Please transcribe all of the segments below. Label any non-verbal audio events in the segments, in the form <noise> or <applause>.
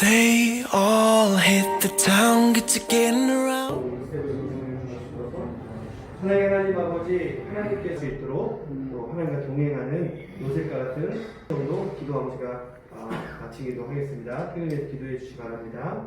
They all hit the town, get to getting around. 하나님 하나님 아버지 하나님께서 있도록 또 하나님과 동행하는 요셉과 같은 정도 기도하고 제가 아, 마치기도 하겠습니다. 태근에서 기도해 주시기 바랍니다.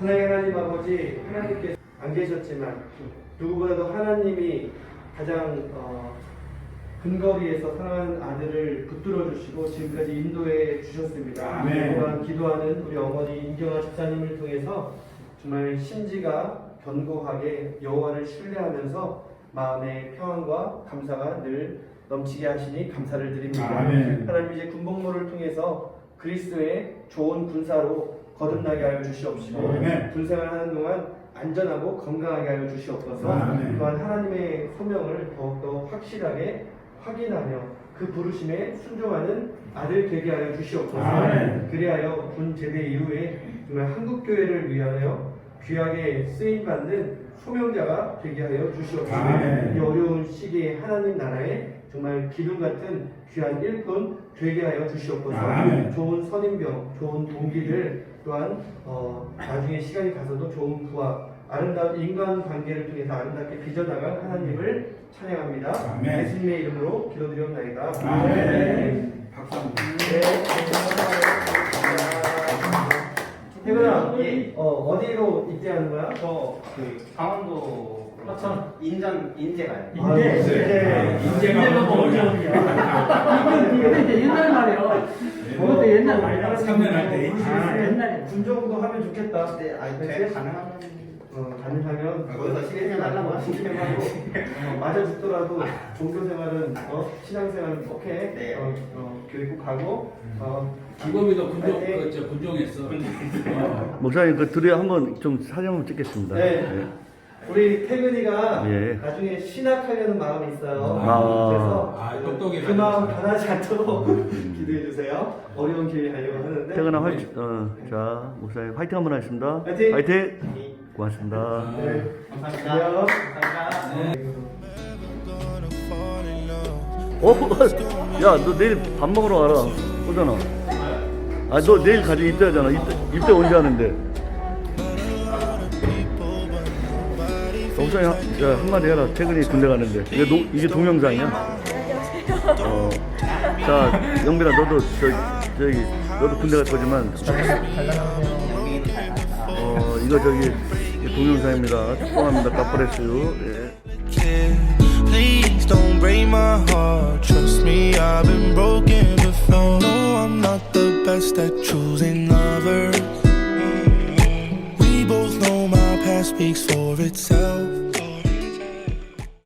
하나님 하나님 아버지 하나님께서 안 계셨지만 누구보다도 하나님이 가장 어, 근거리에서 사랑하는 아들을 붙들어 주시고 지금까지 인도해 주셨습니다. 또한 기도하는 우리 어머니 임경아 집사님을 통해서 정말 심지가 견고하게 여호와를 신뢰하면서 마음의 평안과 감사가 늘 넘치게 하시니 감사를 드립니다. 아멘. 하나님 이제 군복무를 통해서 그리스도의 좋은 군사로 거듭나게 하여 주시옵시고 아멘. 군생활 하는 동안 안전하고 건강하게 하여 주시옵소서 아멘. 또한 하나님의 소명을 더욱더 확실하게 확인하며 그 부르심에 순종하는 아들 되게 하여 주시옵소서 아멘. 그리하여 군 제대 이후에 정말 한국 교회를 위하여 귀하게 쓰임 받는 소명자가 되게 하여 주시옵소서. 이 어려운 시기에 하나님 나라에 정말 기둥 같은 귀한 일꾼 되게 하여 주시옵소서 아멘. 좋은 선임병, 좋은 동기들 또한 어, 나중에 시간이 가서도 좋은 부와 아름다운 인간 관계를 통해서 아름답게 빚어나갈 하나님을 찬양합니다. 아멘. 예수님의 이름으로 기도드리옵나이다. 아멘. 박수 한번. 네. 태근아, 어, 어디로 입대하는 거야? 저그 강원도 화천 인전 인제가요. 아, 네. 인제. 인제가 뭐 어디야? 이거 이제 옛날 말이에요. 그것도 옛날 말이야. 삼년할 때. 아, 옛날에. 군 정도 하면 좋겠다. 네, 아니? 돼 가능하면 어, 가능하면 거기서 실행을 하려고 하시는 하고 어, 맞아 죽더라도 종교 생활은 어, 신앙 생활은 꼭 해. 네. 어, 어, 교회 꼭 가고 어, 기범이도 군종 파이팅. 그, 저 군종했어. 어. 목사님 그 둘이 한번 좀 사진 한번 찍겠습니다. 네. 우리 태근이가 예. 나중에 신학하려는 마음이 있어요. 아. 그래서 아, 똑똑히 그 마음 변하지 않도록 기도해 주세요. 어려운 길 가려고 하는데. 태근아 화이팅. 어, 자 목사님 화이팅 한번 하겠습니다. 화이팅! 고맙습니다. 네. 감사합니다. 안녕. 감사합니다. 어, <laughs> 야 너 내일 밥 먹으러 와라. 오잖아. 아 너 내일 가지고 입대하잖아. 입대, 입대 언제 하는데? 한- 야, 한마디 해라. 최근에 군대 가는데. 이게, 노, 이게 동영상이야. 어, 자 영빈아 너도 저, 저기 너도 군대 갈 거지만 어 이거 저기 동영상입니다. 축복합니다. 가프레스유. 예.